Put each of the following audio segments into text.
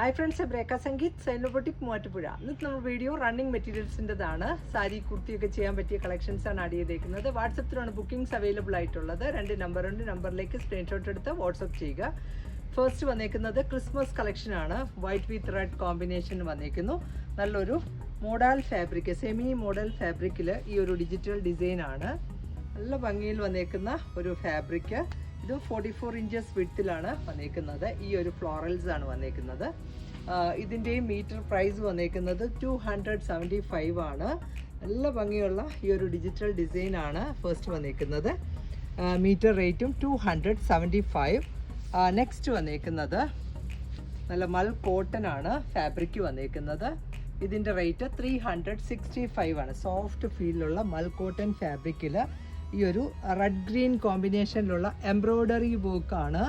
Hi friends ബ്രേക്ക സംഗീത് സൈനോബോട്ടിക് മൂവാറ്റുപുഴ ഇന്നത്തെ നമ്മൾ വീഡിയോ റണ്ണിങ് മെറ്റീരിയൽസിന്റെതാണ് സാരി കുർത്തിയൊക്കെ ചെയ്യാൻ പറ്റിയ കളക്ഷൻസ് ആണ് ആഡ് ചെയ്തേക്കുന്നത്. വാട്സപ്പിലാണ് ബുക്കിംഗ്സ് അവൈലബിൾ ആയിട്ടുള്ളത്. രണ്ട് നമ്പർ നമ്പറുണ്ട് നമ്പറിലേക്ക് സ്ക്രീൻഷോട്ട് എടുത്ത് വാട്സപ്പ് ചെയ്യുക. ഫസ്റ്റ് വന്നേക്കുന്നത് ക്രിസ്മസ് കളക്ഷൻ ആണ്. വൈറ്റ് വിത്ത് റെഡ് കോമ്പിനേഷൻ വന്നേക്കുന്നു. നല്ലൊരു മോഡൽ ഫാബ്രിക് സെമി മോഡൽ ഫാബ്രിക്കിൽ ഈ ഒരു ഡിജിറ്റൽ ഡിസൈനാണ് നല്ല ഭംഗിയിൽ വന്നേക്കുന്ന ഒരു ഫാബ്രിക് ഇത് ഫോർട്ടി ഫോർ ഇഞ്ചസ് വിഡ്ത്തിലാണ് വന്നേക്കുന്നത്. ഈ ഒരു ഫ്ലോറൽസ് ആണ് വന്നേക്കുന്നത്. ഇതിന്റെയും മീറ്റർ പ്രൈസ് വന്നേക്കുന്നത് ടു ഹൺഡ്രഡ് സെവന്റി ഫൈവ് ആണ്. നല്ല ഭംഗിയുള്ള ഈ ഒരു ഡിജിറ്റൽ ഡിസൈൻ ആണ് ഫസ്റ്റ് വന്നേക്കുന്നത്. മീറ്റർ റേറ്റും two hundred seventy five next വന്നേക്കുന്നത് നല്ല മൽ കോട്ടൺ ആണ് ഫാബ്രിക് വന്നേക്കുന്നത്. ഇതിന്റെ rate three hundred sixty five ആണ് സോഫ്റ്റ് ഫീലുള്ള മൽ കോട്ടൺ ഫാബ്രിക്കിൽ ഈ ഒരു റെഡ് ഗ്രീൻ കോമ്പിനേഷനിലുള്ള എംബ്രോയ്ഡറി വർക്കാണ്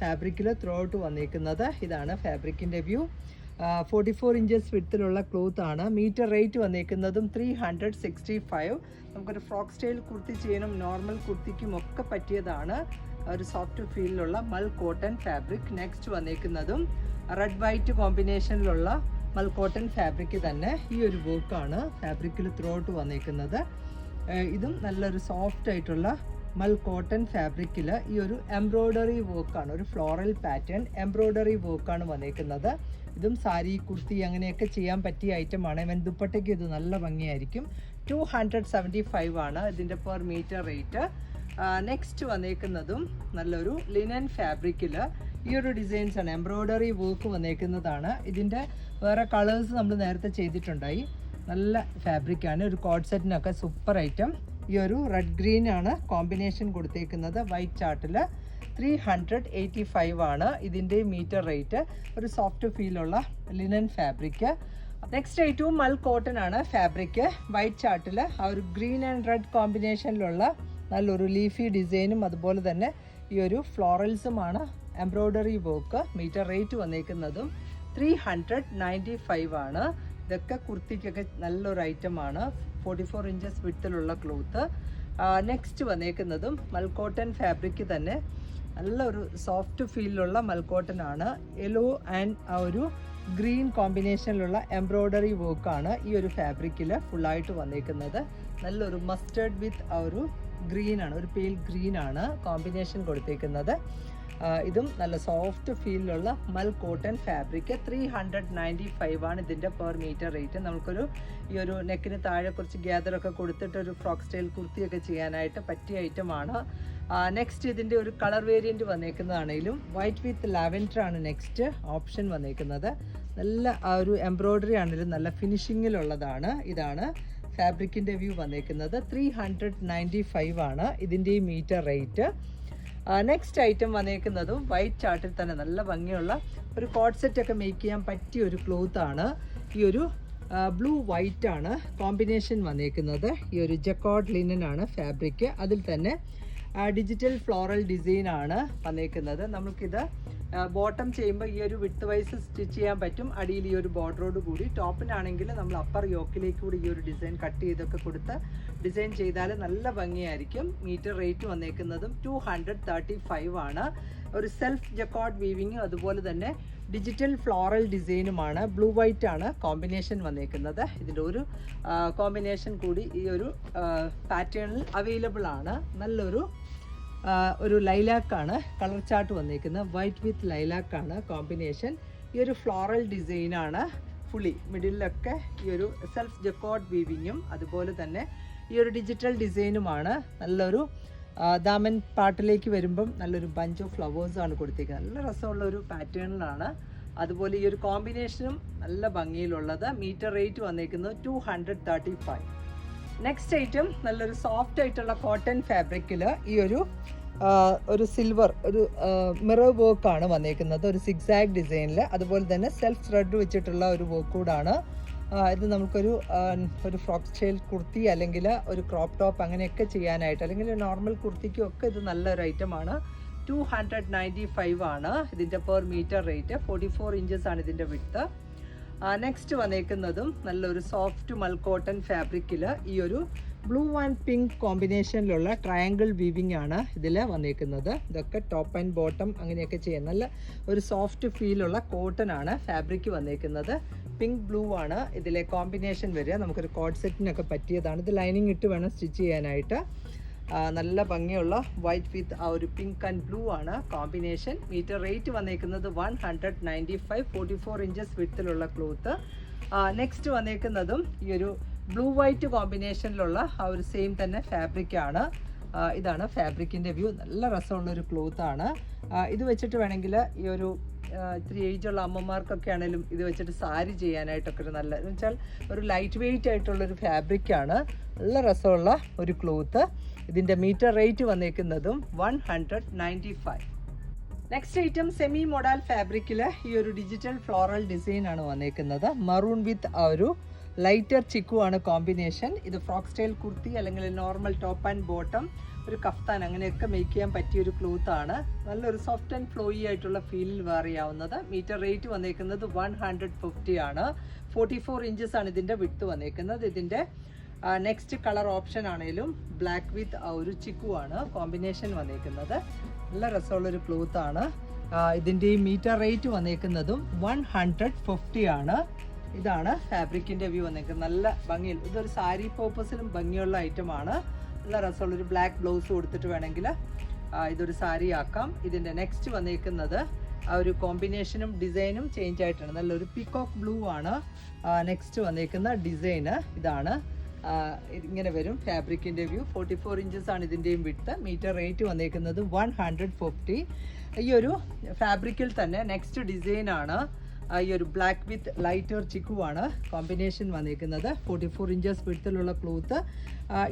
ഫാബ്രിക്കിൽ ത്രൂ ഔട്ട് വന്നിരിക്കുന്നത് ഇതാണ് ഫാബ്രിക്കിന്റെ വ്യൂ ഫോർട്ടി ഫോർ ഇഞ്ചസ് വിഡ്ത്തിലുള്ള ക്ലോത്ത് ആണ്. മീറ്റർ റേറ്റ് വന്നിരിക്കുന്നതും ത്രീ ഹൺഡ്രഡ് സിക്സ്റ്റി ഫൈവ് നമുക്കൊരു ഫ്രോക്ക് സ്റ്റൈൽ കുർത്തി ചെയ്യാനും നോർമൽ കുർത്തിക്കും ഒക്കെ പറ്റിയതാണ്. ഒരു സോഫ്റ്റ് ഫീലിലുള്ള മൽ കോട്ടൺ ഫാബ്രിക് നെക്സ്റ്റ് വന്നിരിക്കുന്നതും റെഡ് വൈറ്റ് കോമ്പിനേഷനിലുള്ള മൽ കോട്ടൺ ഫാബ്രിക് തന്നെ ഈ ഒരു വർക്കാണ് ഫാബ്രിക്കിൽ ത്രൂ ഔട്ട് വന്നേക്കുന്നത്. ഏഹ് ഇതും നല്ലൊരു സോഫ്റ്റ് ആയിട്ടുള്ള മൽ കോട്ടൺ ഫാബ്രിക്കിൽ ഈ ഒരു എംബ്രോയ്ഡറി വർക്കാണ് ഒരു ഫ്ലോറൽ പാറ്റേൺ എംബ്രോയ്ഡറി വർക്കാണ് വന്നേക്കുന്നത്. ഇതും സാരി കുർത്തി അങ്ങനെയൊക്കെ ചെയ്യാൻ പറ്റിയ ഐറ്റമാണ് ഇവൻ ദുപ്പട്ടയ്ക്ക് ഇത് നല്ല ഭംഗിയായിരിക്കും. ടു ഹൺഡ്രഡ് സെവന്റി ഫൈവ് ആണ് ഇതിന്റെ പെർ മീറ്റർ റേറ്റ് നെക്സ്റ്റ് വന്നേക്കുന്നതും നല്ലൊരു ലിനൻ ഫാബ്രിക്കിൽ ഈ ഒരു ഡിസൈൻസ് ആണ് എംബ്രോയ്ഡറി വർക്ക് വന്നേക്കുന്നതാണ്. ഇതിന്റെ വേറെ കളേഴ്സ് നമ്മൾ നേരത്തെ ചെയ്തിട്ടുണ്ടായി. നല്ല ഫാബ്രിക്കാണ് ഒരു കോഡ് സെറ്റിനൊക്കെ സൂപ്പർ ഐറ്റം ഈ ഒരു റെഡ് ഗ്രീൻ ആണ് കോമ്പിനേഷൻ കൊടുത്തേക്കുന്നത്. വൈറ്റ് ചാർട്ടിൽ ത്രീ ഹൺഡ്രഡ് എയ്റ്റി ഫൈവ് ആണ് ഇതിന്റെ മീറ്റർ റേറ്റ് ഒരു സോഫ്റ്റ് ഫീലുള്ള ലിനൻ ഫാബ്രിക് നെക്സ്റ്റ് ഐറ്റവും മൽ കോട്ടൺ ആണ് ഫാബ്രിക് വൈറ്റ് ചാർട്ടിൽ ആ ഒരു ഗ്രീൻ ആൻഡ് റെഡ് കോമ്പിനേഷനിലുള്ള നല്ലൊരു ലീഫി ഡിസൈനും അതുപോലെ തന്നെ ഈ ഒരു ഫ്ലോറൽസുമാണ് എംബ്രോയ്ഡറി വർക്ക് മീറ്റർ റേറ്റ് വന്നേക്കുന്നതും ത്രീ ഹൺഡ്രഡ് നയന്റി ഫൈവ് ആണ്. ഇതൊക്കെ കുർത്തിക്കൊക്കെ നല്ലൊരു ഐറ്റമാണ്. ഫോർട്ടി ഫോർ ഇഞ്ചസ് വിട്ടിലുള്ള ക്ലോത്ത് നെക്സ്റ്റ് വന്നേക്കുന്നതും മൽക്കോട്ടൻ ഫാബ്രിക് തന്നെ. നല്ലൊരു സോഫ്റ്റ് ഫീലിലുള്ള മൽക്കോട്ടൻ ആണ് യെല്ലോ ആൻഡ് ആ ഒരു ഗ്രീൻ കോമ്പിനേഷനിലുള്ള എംബ്രോയ്ഡറി വർക്കാണ് ഈ ഒരു ഫാബ്രിക്കിൽ ഫുള്ളായിട്ട് വന്നേക്കുന്നത്. നല്ലൊരു മസ്റ്റേർഡ് വിത്ത് ആ ഒരു ഗ്രീൻ ആണ് ഒരു പെയിൽ ഗ്രീൻ ആണ് കോമ്പിനേഷൻ കൊടുത്തേക്കുന്നത്. ഇതും നല്ല soft ഫീലിലുള്ള mul cotton fabric three hundred ninety five ആണ് ഇതിന്റെ പെർ മീറ്റർ റേറ്റ് നമുക്കൊരു ഈ ഒരു നെക്കിന് താഴെ കുറച്ച് ഗ്യാദറൊക്കെ കൊടുത്തിട്ട് ഒരു ഫ്രോക്ക് സ്റ്റൈൽ കുർത്തിയൊക്കെ ചെയ്യാനായിട്ട് പറ്റിയ ഐറ്റമാണ് നെക്സ്റ്റ് ഇതിന്റെ ഒരു കളർ വേരിയന്റ് വന്നേക്കുന്നതാണെങ്കിലും വൈറ്റ് വിത്ത് ലാവൻഡർ ആണ് നെക്സ്റ്റ് ഓപ്ഷൻ വന്നേക്കുന്നത്. നല്ല ഒരു എംബ്രോയ്ഡറി ആണെങ്കിലും നല്ല ഫിനിഷിങ്ങിലുള്ളതാണ് ഇതാണ് ഫാബ്രിക്കിന്റെ വ്യൂ വന്നേക്കുന്നത്. ത്രീ ഹൺഡ്രഡ് നയന്റി ഫൈവ് ആണ് ഇതിന്റെ ഈ മീറ്റർ റേറ്റ് നെക്സ്റ്റ് ഐറ്റം വന്നേക്കുന്നതും വൈറ്റ് ചാർട്ടിൽ തന്നെ നല്ല ഭംഗിയുള്ള ഒരു കോഡ് സെറ്റ് ഒക്കെ മേക്ക് ചെയ്യാൻ പറ്റിയ ഒരു ക്ലോത്ത് ആണ്. ഈ ഒരു ബ്ലൂ വൈറ്റ് ആണ് കോമ്പിനേഷൻ വന്നേക്കുന്നത്. ഈ ഒരു ജക്കോഡ് ലിനൻ ആണ് ഫാബ്രിക് അതിൽ തന്നെ ഡിജിറ്റൽ ഫ്ലോറൽ ഡിസൈൻ ആണ് വന്നേക്കുന്നത്. നമുക്കിത് ബോട്ടം ചെയ്യുമ്പോൾ ഈ ഒരു വിട്ട് വൈസ് സ്റ്റിച്ച് ചെയ്യാൻ പറ്റും. അടിയിൽ ഈ ഒരു ബോർഡറോട് കൂടി. ടോപ്പിനാണെങ്കിൽ നമ്മൾ അപ്പർ യോക്കിലേക്ക് കൂടി ഈ ഒരു ഡിസൈൻ കട്ട് ചെയ്തൊക്കെ കൊടുത്ത് ഡിസൈൻ ചെയ്താൽ നല്ല ഭംഗിയായിരിക്കും. മീറ്റർ റേറ്റ് വന്നേക്കുന്നതും ടു ഹൺഡ്രഡ് തേർട്ടി ഫൈവ് ആണ്. ഒരു സെൽഫ് ജക്കോഡ് വീവിങ്ങും അതുപോലെ തന്നെ ഡിജിറ്റൽ ഫ്ലോറൽ ഡിസൈനുമാണ് ബ്ലൂ വൈറ്റ് ആണ് കോമ്പിനേഷൻ വന്നേക്കുന്നത്. ഇതിന്റെ ഒരു കോമ്പിനേഷൻ കൂടി ഈ ഒരു പാറ്റേണിൽ അവൈലബിൾ ആണ്. നല്ലൊരു ഒരു ലൈലാക്കാണ് കളർ ചാർട്ട് വന്നിരിക്കുന്നത്. വൈറ്റ് വിത്ത് ലൈലാക്കാണ് കോമ്പിനേഷൻ ഈ ഒരു ഫ്ലോറൽ ഡിസൈനാണ് ഫുള്ളി മിഡിലൊക്കെ ഈ ഒരു സെൽഫ് ജക്കോഡ് വീവിങ്ങും അതുപോലെ തന്നെ ഈ ഒരു ഡിജിറ്റൽ ഡിസൈനുമാണ് നല്ലൊരു ദാമൻ പാട്ടിലേക്ക് വരുമ്പം നല്ലൊരു ബഞ്ച് ഓഫ് ഫ്ലവേഴ്സാണ് കൊടുത്തിരിക്കുന്നത്. നല്ല രസമുള്ള ഒരു പാറ്റേണിലാണ് അതുപോലെ ഈ ഒരു കോമ്പിനേഷനും നല്ല ഭംഗിയിലുള്ളത്. മീറ്റർ റേറ്റ് വന്നിരിക്കുന്നത് two hundred thirty five next item നല്ലൊരു സോഫ്റ്റ് ആയിട്ടുള്ള കോട്ടൺ ഫാബ്രിക്കിൽ ഈ ഒരു ഒരു സിൽവർ ഒരു മിറർ വർക്കാണ് വന്നേക്കുന്നത്. ഒരു സിക്സാഗ് ഡിസൈനിൽ അതുപോലെ തന്നെ സെൽഫ് ത്രെഡ് വെച്ചിട്ടുള്ള ഒരു വർക്ക് കൂടാണ്. ഇത് നമുക്കൊരു ഒരു ഫ്രോക്ക് സ്റ്റൈൽ കുർത്തി അല്ലെങ്കിൽ ഒരു ക്രോപ്പ് ടോപ്പ് അങ്ങനെയൊക്കെ ചെയ്യാനായിട്ട് അല്ലെങ്കിൽ നോർമൽ കുർത്തിക്കും ഒക്കെ ഇത് നല്ലൊരു ഐറ്റമാണ് ടു ഹൺഡ്രഡ് നയന്റി ഫൈവ് ആണ് ഇതിന്റെ per metre rate forty four inches ആണ് ഇതിന്റെ വിട്ട് നെക്സ്റ്റ് വന്നേക്കുന്നതും നല്ലൊരു സോഫ്റ്റ് മൽക്കോട്ടൺ ഫാബ്രിക്കിൽ ഈ ഒരു ബ്ലൂ ആൻഡ് പിങ്ക് കോമ്പിനേഷനിലുള്ള ട്രയാങ്കിൾ വീവിംഗ് ആണ് ഇതിൽ വന്നേക്കുന്നത്. ഇതൊക്കെ ടോപ്പ് ആൻഡ് ബോട്ടം അങ്ങനെയൊക്കെ ചെയ്യാം നല്ല ഒരു സോഫ്റ്റ് ഫീലുള്ള കോട്ടൺ ആണ് ഫാബ്രിക് വന്നേക്കുന്നത്. പിങ്ക് ബ്ലൂ ആണ് ഇതിലെ കോമ്പിനേഷൻ വരിക. നമുക്കൊരു കോഡ് സെറ്റിനൊക്കെ പറ്റിയതാണ്. ഇത് ലൈനിങ് ഇട്ട് വേണം സ്റ്റിച്ച് ചെയ്യാനായിട്ട്. നല്ല ഭംഗിയുള്ള വൈറ്റ് വിത്ത് ആ ഒരു പിങ്ക് ആൻഡ് ബ്ലൂ ആണ് കോമ്പിനേഷൻ മീറ്റർ റേറ്റ് വന്നേക്കുന്നത് one hundred ninety five forty four inches വിത്തിലുള്ള cloth next വന്നേക്കുന്നതും ഈ ഒരു ബ്ലൂ വൈറ്റ് കോമ്പിനേഷനിലുള്ള ആ ഒരു സെയിം തന്നെ ഫാബ്രിക് ആണ്. ഇതാണ് ഫാബ്രിക്കിന്റെ വ്യൂ നല്ല രസമുള്ള ഒരു ക്ലോത്ത് ആണ്. ഇത് വെച്ചിട്ട് വേണമെങ്കിൽ ഈ ഒരു ഇത്തിരി ഏജുള്ള അമ്മമാർക്കൊക്കെ ആണെങ്കിലും ഇത് വെച്ചിട്ട് സാരി ചെയ്യാനായിട്ടൊക്കെ ഒരു നല്ല എന്ന് വെച്ചാൽ ഒരു ലൈറ്റ് വെയിറ്റ് ആയിട്ടുള്ളൊരു ഫാബ്രിക്കാണ് നല്ല രസമുള്ള ഒരു ക്ലോത്ത് ഇതിന്റെ metre rate വന്നേക്കുന്നതും one hundred ninety five. Next item semi modal ഫാബ്രിക്കിൽ ഈ ഒരു ഡിജിറ്റൽ ഫ്ലോറൽ ഡിസൈൻ ആണ് വന്നേക്കുന്നത്. മറൂൺ വിത്ത് ആ ഒരു ലൈറ്റർ ചിക്കു ആണ് കോമ്പിനേഷൻ ഇത് ഫ്രോക്ക് സ്റ്റൈൽ കുർത്തി അല്ലെങ്കിൽ നോർമൽ ടോപ്പ് ആൻഡ് ബോട്ടം ഒരു കഫ്താൻ അങ്ങനെയൊക്കെ മേക്ക് ചെയ്യാൻ പറ്റിയ ഒരു ക്ലോത്ത് ആണ്. നല്ലൊരു സോഫ്റ്റ് ആൻഡ് ഫ്ലോയി ആയിട്ടുള്ള ഫീലിൽ വേറിയാവുന്നത് മീറ്റർ റേറ്റ് വന്നേക്കുന്നത് വൺ ഹൺഡ്രഡ് ഫിഫ്റ്റി ആണ്. ഫോർട്ടി ഫോർ ഇഞ്ചസ് ആണ് ഇതിന്റെ വിട്ട് വന്നേക്കുന്നത്. ഇതിന്റെ നെക്സ്റ്റ് കളർ ഓപ്ഷൻ ആണെങ്കിലും ബ്ലാക്ക് വിത്ത് ഒരു ചിക്കു ആണ് കോമ്പിനേഷൻ വന്നേക്കുന്നത്. നല്ല രസമുള്ളൊരു ക്ലോത്ത് ആണ്. ഇതിന്റെ മീറ്റർ റേറ്റ് വന്നേക്കുന്നതും വൺ ഹൺഡ്രഡ് ഫിഫ്റ്റി ആണ്. ഇതാണ് ഫാബ്രിക്കിന്റെ വ്യൂ വന്നേക്കുന്നത്. നല്ല ഭംഗിയിൽ ഇതൊരു സാരി പർപ്പസിലും ഭംഗിയുള്ള ഐറ്റമാണ് നല്ല രസമുള്ളൊരു ബ്ലാക്ക് ബ്ലൗസ് കൊടുത്തിട്ട് വേണമെങ്കിൽ ഇതൊരു സാരി ആക്കാം. ഇതിന്റെ നെക്സ്റ്റ് വന്നേക്കുന്നത് ആ ഒരു കോമ്പിനേഷനും ഡിസൈനും ചേഞ്ച് ആയിട്ടാണ്. നല്ലൊരു പിക്കോക്ക് ബ്ലൂ ആണ്. നെക്സ്റ്റ് വന്നേക്കുന്ന ഡിസൈന് ഇതാണ്. ഇങ്ങനെ വരും. ഫാബ്രിക്കിന്റെ വ്യൂ ഫോർട്ടി ഫോർ ഇഞ്ചസ് ആണ് ഇതിന്റെയും വിട്ട് മീറ്റർ റേറ്റ് വന്നേക്കുന്നത് വൺ ഹൺഡ്രഡ് ഫിഫ്റ്റി ഈ ഒരു ഫാബ്രിക്കിൽ തന്നെ നെക്സ്റ്റ് ആ, ഈ ഒരു ബ്ലാക്ക് വിത്ത് ലൈറ്റർ ചിക്കു ആണ് കോമ്പിനേഷൻ വന്നേക്കുന്നത് ഫോർട്ടി ഫോർ ഇഞ്ചസ് വിടുത്തിലുള്ള ക്ലോത്ത്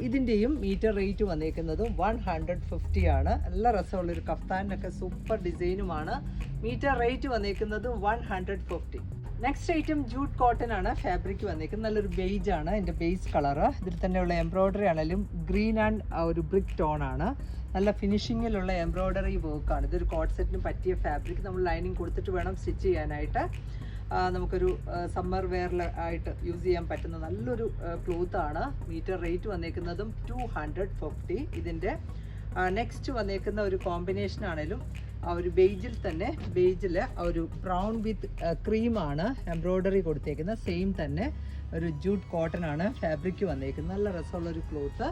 ഇതിന്റെയും മീറ്റർ റേറ്റ് വന്നേക്കുന്നത് വൺ ഹൺഡ്രഡ് ഫിഫ്റ്റി ആണ്. നല്ല രസമുള്ളൊരു കഫ്താനൊക്കെ സൂപ്പർ ഡിസൈനുമാണ് മീറ്റർ റേറ്റ് വന്നേക്കുന്നത് one hundred fifty next item jute cotton ആണ് ഫാബ്രിക് വന്നേക്കുന്നത് നല്ലൊരു ബേജ് ആണ്. എന്റെ ബേസ് കളറ് ഇതിൽ തന്നെയുള്ള എംബ്രോയ്ഡറി ആണെങ്കിലും ഗ്രീൻ ആൻഡ് ഒരു ബ്രിക്ക് ടോൺ ആണ്. നല്ല ഫിനിഷിങ്ങിലുള്ള എംബ്രോയ്ഡറി വർക്കാണ് ഇതൊരു കോട്ട് സെറ്റിന് പറ്റിയ ഫാബ്രിക് നമ്മൾ ലൈനിങ് കൊടുത്തിട്ട് വേണം സ്റ്റിച്ച് ചെയ്യാനായിട്ട്. നമുക്കൊരു സമ്മർ വെയറിൽ ആയിട്ട് യൂസ് ചെയ്യാൻ പറ്റുന്ന നല്ലൊരു ക്ലോത്ത് ആണ്. മീറ്റർ റേറ്റ് വന്നേക്കുന്നതും ടു ഹൺഡ്രഡ് ഫിഫ്റ്റി ഇതിന്റെ നെക്സ്റ്റ് വന്നേക്കുന്ന ഒരു കോമ്പിനേഷൻ ആണേലും ആ ഒരു ബേജിൽ തന്നെ ബേജിൽ ഒരു ബ്രൗൺ വിത്ത് ക്രീമാണ് എംബ്രോയ്ഡറി കൊടുത്തേക്കുന്നത്. സെയിം തന്നെ ഒരു ജൂട്ട് കോട്ടൺ ആണ് ഫാബ്രിക് വന്നേക്കുന്നത്. നല്ല രസമുള്ളൊരു ക്ലോത്ത്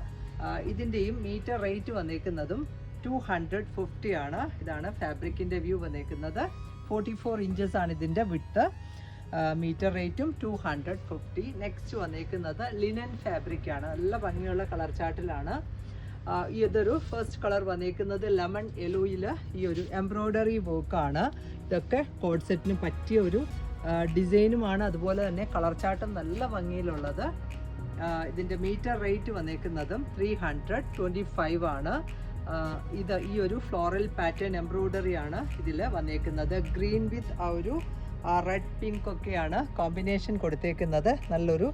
ഇതിന്റെയും മീറ്റർ റേറ്റ് വന്നേക്കുന്നതും ടു ഹൺഡ്രഡ് ഫിഫ്റ്റി ആണ്. ഇതാണ് ഫാബ്രിക്കിന്റെ വ്യൂ വന്നേക്കുന്നത്. ഫോർട്ടി ഫോർ ഇഞ്ചസ് ആണ് ഇതിന്റെ വിട്ട് മീറ്റർ റേറ്റും ടു ഹൺഡ്രഡ് ഫിഫ്റ്റി നെക്സ്റ്റ് വന്നേക്കുന്നത് ലിനൻ ഫാബ്രിക് ആണ്. നല്ല ഭംഗിയുള്ള കളർ ചാർട്ടിലാണ് ഇതൊരു ഫസ്റ്റ് കളർ വന്നേക്കുന്നത് ലെമൺ യെലോയിൽ ഈ ഒരു എംബ്രോയ്ഡറി വർക്കാണ് ഇതൊക്കെ കോഡ് സെറ്റിന് പറ്റിയ ഒരു ഡിസൈനുമാണ് അതുപോലെ തന്നെ കളർ ചാട്ടം നല്ല ഭംഗിയിലുള്ളത്. ഇതിന്റെ മീറ്റർ റേറ്റ് വന്നേക്കുന്നതും ത്രീ ഹൺഡ്രഡ് ട്വന്റി ഫൈവ് ആണ് ഇത് ഈ ഒരു ഫ്ലോറൽ പാറ്റേൺ എംബ്രോയ്ഡറി ആണ് ഇതിൽ വന്നേക്കുന്നത്. ഗ്രീൻ വിത്ത് ആ ഒരു റെഡ് പിങ്ക് ഒക്കെയാണ് കോമ്പിനേഷൻ കൊടുത്തേക്കുന്നത്. നല്ലൊരു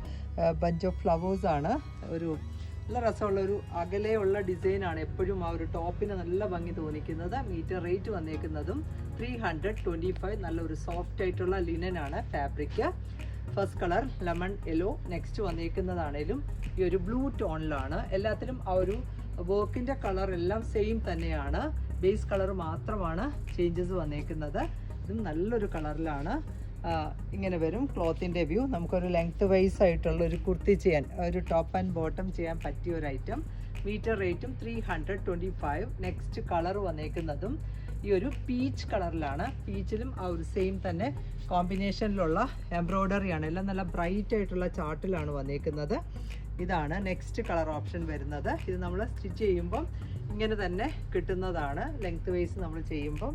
ബഞ്ച് ഓഫ് ഫ്ലവേഴ്സാണ് ഒരു നല്ല രസമുള്ള ഒരു അകലെയുള്ള ഡിസൈൻ ആണ് എപ്പോഴും ആ ഒരു ടോപ്പിന് നല്ല ഭംഗി തോന്നിക്കുന്നത്. മീറ്റർ റേറ്റ് വന്നേക്കുന്നതും ത്രീ ഹൺഡ്രഡ് ട്വന്റി ഫൈവ് നല്ലൊരു സോഫ്റ്റ് ആയിട്ടുള്ള ലിനൻ ആണ് fabric first colour lemon yellow next വന്നേക്കുന്നതാണേലും ഈ ഒരു ബ്ലൂ ടോണിലാണ് എല്ലാത്തിലും ആ ഒരു വർക്കിന്റെ കളർ എല്ലാം സെയിം തന്നെയാണ്. ബേസ് കളർ മാത്രമാണ് ചേഞ്ചസ് വന്നേക്കുന്നത്. ഇതും നല്ലൊരു കളറിലാണ് ഇങ്ങനെ വരും. ക്ലോത്തിന്റെ വ്യൂ. നമുക്കൊരു ലെങ്ത് വൈസ് ആയിട്ടുള്ള ഒരു കുർത്തി ചെയ്യാൻ ഒരു ടോപ്പ് ആൻഡ് ബോട്ടം ചെയ്യാൻ പറ്റിയ ഒരു ഐറ്റം. മീറ്റർ റേറ്റും three hundred twenty five next colour വന്നേക്കുന്നതും ഈ ഒരു പീച്ച് കളറിലാണ്. പീച്ചിലും ആ ഒരു സെയിം തന്നെ. കോമ്പിനേഷനിലുള്ള എംബ്രോയ്ഡറി ആണ്. എല്ലാം നല്ല ബ്രൈറ്റ് ആയിട്ടുള്ള ചാർട്ടിലാണ് വന്നേക്കുന്നത്. ഇതാണ് നെക്സ്റ്റ് കളർ ഓപ്ഷൻ വരുന്നത്. ഇത് നമ്മൾ സ്റ്റിച്ച് ചെയ്യുമ്പം ഇങ്ങനെ തന്നെ കിട്ടുന്നതാണ്. ലെങ്ത് വൈസ് നമ്മൾ ചെയ്യുമ്പം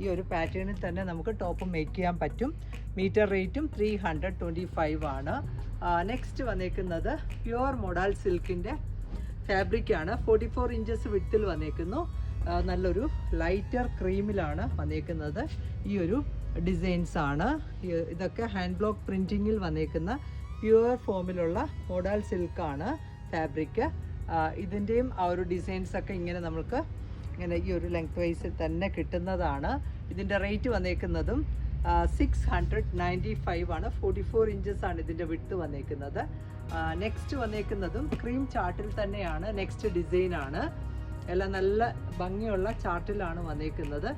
ഈ ഒരു പാറ്റേണിൽ തന്നെ നമുക്ക് ടോപ്പ് മേക്ക് ചെയ്യാൻ പറ്റും. മീറ്റർ റേറ്റും ത്രീ ഹൺഡ്രഡ് ട്വന്റി ഫൈവ് ആണ്. നെക്സ്റ്റ് വന്നേക്കുന്നത് പ്യുവർ മൊഡാൽ സിൽക്കിന്റെ ഫാബ്രിക്കാണ് ഫോർട്ടി ഫോർ ഇഞ്ചസ് വിട്ടിൽ വന്നേക്കുന്നു. നല്ലൊരു ലൈറ്റർ ക്രീമിലാണ് വന്നേക്കുന്നത്. ഈ ഒരു ഡിസൈൻസ് ആണ്. ഇതൊക്കെ ഹാൻഡ് ബ്ലോക്ക് പ്രിന്റിങ്ങിൽ വന്നേക്കുന്ന പ്യുവർ ഫോമിലുള്ള മോഡൽ സിൽക്കാണ് ഫാബ്രിക് ഇതിന്റെയും ആ ഒരു ഡിസൈൻസൊക്കെ ഇങ്ങനെ നമുക്ക് ഇങ്ങനെ ഈ ഒരു ലെങ്ത് വൈസിൽ തന്നെ കിട്ടുന്നതാണ്. ഇതിന്റെ റേറ്റ് വന്നേക്കുന്നതും സിക്സ് ഹൺഡ്രഡ് നയന്റി ഫൈവ് ആണ്. ഫോർട്ടി ഫോർ ഇഞ്ചസ് ആണ് ഇതിന്റെ വിട്ട് വന്നേക്കുന്നത്. നെക്സ്റ്റ് വന്നേക്കുന്നതും ക്രീം ചാർട്ടിൽ തന്നെയാണ്. നെക്സ്റ്റ് ഡിസൈൻ ആണ്. എല്ലാം നല്ല ഭംഗിയുള്ള ചാർട്ടിലാണ് വന്നേക്കുന്നത്.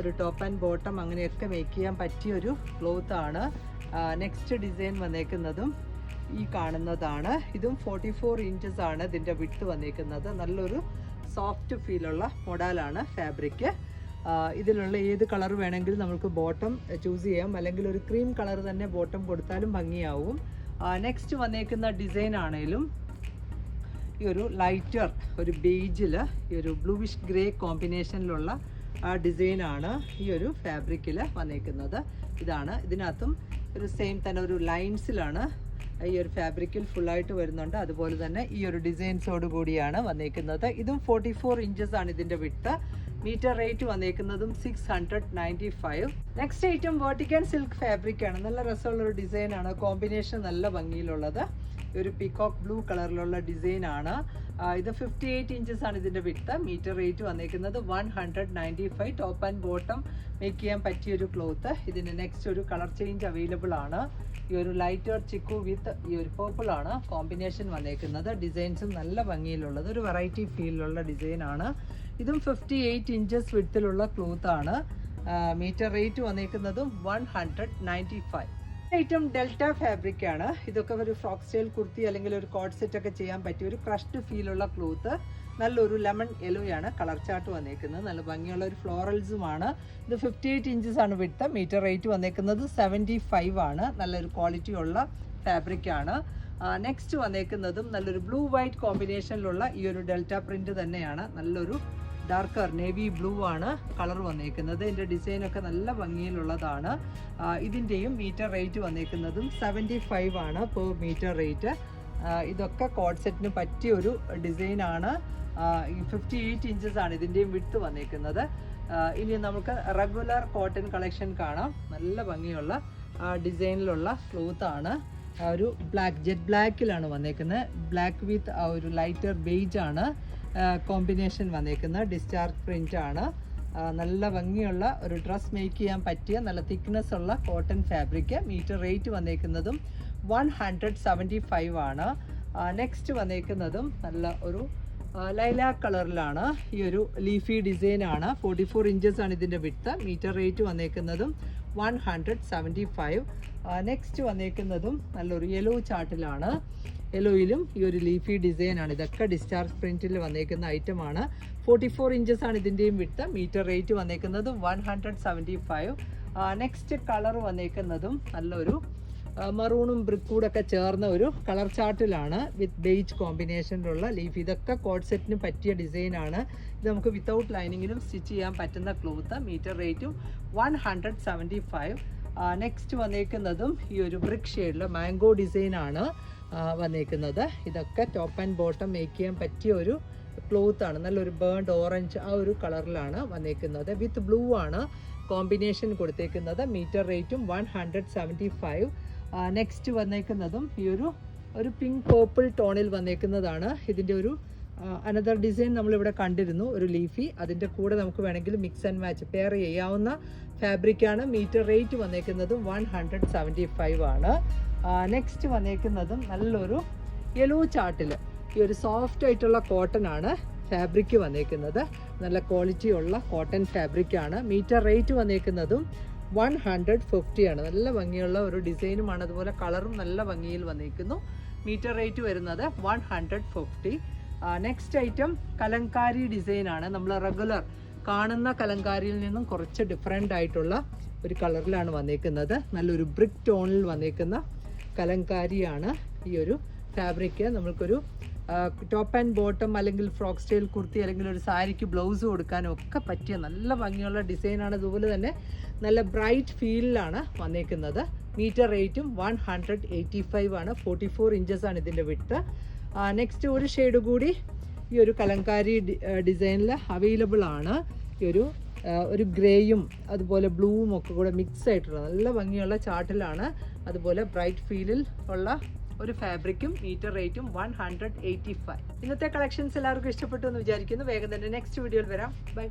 ഒരു ടോപ്പ് ആൻഡ് ബോട്ടം അങ്ങനെയൊക്കെ മേക്ക് ചെയ്യാൻ പറ്റിയ ഒരു ക്ലോത്ത് ആണ് നെക്സ്റ്റ് ഡിസൈൻ വന്നേക്കുന്നതും ഈ കാണുന്നതാണ്. ഇതും ഫോർട്ടി ഫോർ ഇഞ്ചസ് ആണ് ഇതിന്റെ വിട്ട് വന്നേക്കുന്നത്. നല്ലൊരു സോഫ്റ്റ് ഫീലുള്ള മൊഡാലാണ് ഫാബ്രിക് ഇതിലുള്ള ഏത് കളർ വേണമെങ്കിലും നമുക്ക് ബോട്ടം ചൂസ് ചെയ്യാം. അല്ലെങ്കിൽ ഒരു ക്രീം കളർ തന്നെ ബോട്ടം കൊടുത്താലും ഭംഗിയാവും. നെക്സ്റ്റ് വന്നേക്കുന്ന ഡിസൈൻ ആണേലും ഈ ഒരു ലൈറ്റർ ഒരു ബേജിൽ ഈ ഒരു ബ്ലൂവിഷ് ഗ്രേ കോമ്പിനേഷനിലുള്ള ഡിസൈനാണ് ഈ ഒരു ഫാബ്രിക്കിൽ വന്നേക്കുന്നത്. ഇതാണ് ഇതിനകത്തും ഒരു സെയിം തന്നെ ഒരു ലൈൻസിലാണ് ഈ ഒരു ഫാബ്രിക്കിൽ ഫുള്ളായിട്ട് വരുന്നുണ്ട്. അതുപോലെ തന്നെ ഈ ഒരു ഡിസൈൻസോട് കൂടിയാണ് വന്നേക്കുന്നത്. ഇതും ഫോർട്ടി ഫോർ ഇഞ്ചസ് ആണ് ഇതിന്റെ width metre rate വന്നേക്കുന്നതും six hundred ninety five next item vertical silk fabric ആണ്. നല്ല രസമുള്ള ഒരു ഡിസൈൻ ആണ്. കോമ്പിനേഷൻ നല്ല ഭംഗിയിലുള്ളത്. ഒരു പിക്കോക്ക് ബ്ലൂ കളറിലുള്ള ഡിസൈൻ ആണ്. ഇത് ഫിഫ്റ്റി എയ്റ്റ് ഇഞ്ചസ് ആണ് ഇതിന്റെ വിട്ട് മീറ്റർ റേറ്റ് വന്നിരിക്കുന്നത് one hundred ninety five top and bottom make ചെയ്യാൻ പറ്റിയ ഒരു ക്ലോത്ത് ഇതിന് നെക്സ്റ്റ് ഒരു കളർ ചേഞ്ച് അവൈലബിൾ ആണ്. ഈ ഒരു ലൈറ്റർ ചിക്കു വിത്ത് ഈ ഒരു പേർപ്പിൾ ആണ്. കോമ്പിനേഷൻ വന്നേക്കുന്നത്. ഡിസൈൻസും നല്ല ഭംഗിയിലുള്ളത്. ഒരു വെറൈറ്റി ഫീലിലുള്ള ഡിസൈൻ ആണ്. ഇതും ഫിഫ്റ്റി എയ്റ്റ് ഇഞ്ചസ് വിട്ടിലുള്ള ക്ലോത്ത് ആണ്. Metre rate വന്നേക്കുന്നതും one hundred ninety five item delta fabric ആണ്. ഇതൊക്കെ ഒരു ഫ്രോക്ക് സ്റ്റൈൽ കുർത്തി അല്ലെങ്കിൽ ഒരു കോഡ് സെറ്റ് ഒക്കെ ചെയ്യാൻ പറ്റിയ ഒരു ക്രഷ്ഡ് ഫീലുള്ള ക്ലോത്ത് നല്ലൊരു ലെമൺ യെലോയാണ് കളർ ചാർട്ട് വന്നേക്കുന്നത്. നല്ല ഭംഗിയുള്ള ഒരു ഫ്ലോറൽസുമാണ് ഇത് ഫിഫ്റ്റി എയ്റ്റ് ഇഞ്ചസ് ആണ് വിട്ട് മീറ്റർ റേറ്റ് വന്നേക്കുന്നത് സെവന്റി ഫൈവ് ആണ്. നല്ലൊരു ക്വാളിറ്റി ഉള്ള ഫാബ്രിക് ആണ്. നെക്സ്റ്റ് വന്നേക്കുന്നതും നല്ലൊരു ബ്ലൂ വൈറ്റ് കോമ്പിനേഷനിലുള്ള ഈ ഒരു ഡെൽറ്റ പ്രിന്റ് തന്നെയാണ്. നല്ലൊരു ഡാർക്കർ നേവി ബ്ലൂ ആണ് കളർ വന്നേക്കുന്നത്. ഇതിന്റെ ഡിസൈനൊക്കെ നല്ല ഭംഗിയിലുള്ളതാണ്. ഇതിന്റെയും മീറ്റർ റേറ്റ് വന്നേക്കുന്നതും സെവന്റി ഫൈവ് ആണ് പെർ മീറ്റർ റേറ്റ് ഇതൊക്കെ കോഡ് സെറ്റിന് പറ്റിയ ഒരു ഡിസൈനാണ് ഫിഫ്റ്റി എയ്റ്റ് ഇഞ്ചസ് ആണ് ഇതിന്റെയും വിട്ട് വന്നേക്കുന്നത്. ഇനി നമുക്ക് റെഗുലർ കോട്ടൺ കളക്ഷൻ കാണാം. നല്ല ഭംഗിയുള്ള ഡിസൈനിലുള്ള ക്ലോത്ത് ആണ്. ഒരു ബ്ലാക്ക് ജെറ്റ് ബ്ലാക്കിലാണ് വന്നേക്കുന്നത്. ബ്ലാക്ക് വിത്ത് ഒരു ലൈറ്റർ ബേജ് ആണ്. കോമ്പിനേഷൻ വന്നേക്കുന്നത്. ഡിസ്ചാർജ് പ്രിന്റ് ആണ്. നല്ല ഭംഗിയുള്ള ഒരു ഡ്രസ്സ് മേക്ക് ചെയ്യാൻ പറ്റിയ നല്ല തിക്നെസ് ഉള്ള കോട്ടൺ ഫാബ്രിക് മീറ്റർ റേറ്റ് വന്നേക്കുന്നതും വൺ ഹൺഡ്രഡ് സെവന്റി ഫൈവ് ആണ് നെക്സ്റ്റ് വന്നേക്കുന്നതും നല്ല ഒരു ലൈല കളറിലാണ്. ഈ ഒരു ലീഫി ഡിസൈൻ ആണ്. ഫോർട്ടി ഫോർ ആണ് ഇതിന്റെ width metre rate വന്നേക്കുന്നതും one hundred seventy five next വന്നേക്കുന്നതും നല്ലൊരു യെല്ലോ ചാർട്ടിലാണ് യെല്ലോയിലും ഈ ഒരു ലീഫി ഡിസൈൻ ആണ്. ഇതൊക്കെ ഡിസ്ചാർജ് പ്രിന്റിൽ വന്നേക്കുന്ന ആണ്. ഫോർട്ടി ഫോർ ഇഞ്ചസ് ആണ് ഇതിന്റെയും വിട്ട് മീറ്റർ റേറ്റ് വന്നേക്കുന്നത് one hundred seventy five next colour വന്നേക്കുന്നതും നല്ലൊരു മറൂണും ബ്രിക്കൂടൊക്കെ ചേർന്ന ഒരു കളർ ചാർട്ടിലാണ് വിത്ത് ബേജ് കോമ്പിനേഷനിലുള്ള ലീഫ് ഇതൊക്കെ കോഡ് സെറ്റിന് പറ്റിയ ഡിസൈൻ ആണ്. ഇത് നമുക്ക് വിത്തൗട്ട് ലൈനിങ്ങിലും സ്റ്റിച്ച് ചെയ്യാൻ പറ്റുന്ന ക്ലോത്ത് മീറ്റർ റേറ്റും one hundred seventy five next വന്നേക്കുന്നതും ഈ ഒരു ബ്രിക്ക് ഷെയ്ഡിൽ മാംഗോ ആ, വന്നേക്കുന്നത്. ഇതൊക്കെ ടോപ്പ് ആൻഡ് ബോട്ടം മേക്ക് ചെയ്യാൻ പറ്റിയ ഒരു ക്ലോത്ത് ആണ്. നല്ലൊരു ബേൺഡ് ഓറഞ്ച് ആ ഒരു കളറിലാണ് വന്നേക്കുന്നത്. വിത്ത് ബ്ലൂ ആണ് കോമ്പിനേഷൻ കൊടുത്തേക്കുന്നത്. മീറ്റർ റേറ്റും one hundred seventy five next വന്നേക്കുന്നതും ഈ ഒരു ഒരു പിങ്ക് പേർപ്പിൾ ടോണിൽ വന്നേക്കുന്നതാണ്. ഇതിന്റെ ഒരു അനദർ ഡിസൈൻ നമ്മളിവിടെ കണ്ടിരുന്നു ഒരു ലീഫി അതിന്റെ കൂടെ നമുക്ക് വേണമെങ്കിൽ മിക്സ് ആൻഡ് മാച്ച് പെയർ ചെയ്യാവുന്ന ഫാബ്രിക്കാണ് മീറ്റർ റേറ്റ് വന്നേക്കുന്നത് വൺ ഹൺഡ്രഡ് സെവന്റി ഫൈവ് ആണ് നെക്സ്റ്റ് വന്നേക്കുന്നതും നല്ലൊരു യെലോ ചാർട്ടിൽ ഈ ഒരു സോഫ്റ്റ് ആയിട്ടുള്ള കോട്ടൺ ആണ് ഫാബ്രിക് വന്നേക്കുന്നത്. നല്ല ക്വാളിറ്റി ഉള്ള കോട്ടൺ ഫാബ്രിക്കാണ് മീറ്റർ റേറ്റ് വന്നേക്കുന്നതും വൺ ഹൺഡ്രഡ് ഫിഫ്റ്റി ആണ്. നല്ല ഭംഗിയുള്ള ഒരു ഡിസൈനുമാണ് അതുപോലെ കളറും നല്ല ഭംഗിയിൽ വന്നേക്കുന്നു. മീറ്റർ റേറ്റ് വരുന്നത് one hundred fifty next item Kalamkari design ആണ്. നമ്മൾ റെഗുലർ കാണുന്ന കലങ്കാരിയിൽ നിന്നും കുറച്ച് ഡിഫറെന്റ് ആയിട്ടുള്ള ഒരു കളറിലാണ് വന്നേക്കുന്നത്. നല്ലൊരു ബ്രിക്ക് ടോണിൽ വന്നേക്കുന്ന കലങ്കാരിയാണ് ഈ ഒരു ഫാബ്രിക്ക് നമ്മൾക്കൊരു ടോപ്പ് ആൻഡ് ബോട്ടം അല്ലെങ്കിൽ ഫ്രോക്ക് സ്റ്റൈൽ കുർത്തി അല്ലെങ്കിൽ ഒരു സാരിക്ക് ബ്ലൗസ് കൊടുക്കാനും ഒക്കെ പറ്റിയ നല്ല ഭംഗിയുള്ള ഡിസൈനാണ് അതുപോലെ തന്നെ നല്ല ബ്രൈറ്റ് ഫീലിലാണ് വന്നേക്കുന്നത്. മീറ്റർ റേറ്റും വൺ ഹൺഡ്രഡ് എയ്റ്റി ഫൈവ് ആണ്. ഫോർട്ടി ഫോർ ഇഞ്ചസ് ആണ് ഇതിന്റെ വിട്ട് നെക്സ്റ്റ് ഒരു ഷെയ്ഡ് കൂടി ഈ ഒരു കലങ്കാരി ഡിസൈനിൽ അവൈലബിൾ ആണ്. ഈ ഒരു ഒരു ഗ്രേയും അതുപോലെ ബ്ലൂവും ഒക്കെ കൂടെ മിക്സ് ആയിട്ടുള്ള നല്ല ഭംഗിയുള്ള ചാർട്ടിലാണ് അതുപോലെ ബ്രൈറ്റ് ഫീലിൽ ഉള്ള ഒരു ഫാബ്രിക്കും മീറ്റർ റേറ്റും വൺ ഹൺഡ്രഡ് എയ്റ്റി ഫൈവ് ഇന്നത്തെ കളക്ഷൻസ് എല്ലാവർക്കും ഇഷ്ടപ്പെട്ടു എന്ന് വിചാരിക്കുന്നു. വേഗം തന്നെ നെക്സ്റ്റ് വീഡിയോയിൽ വരാം. ബൈ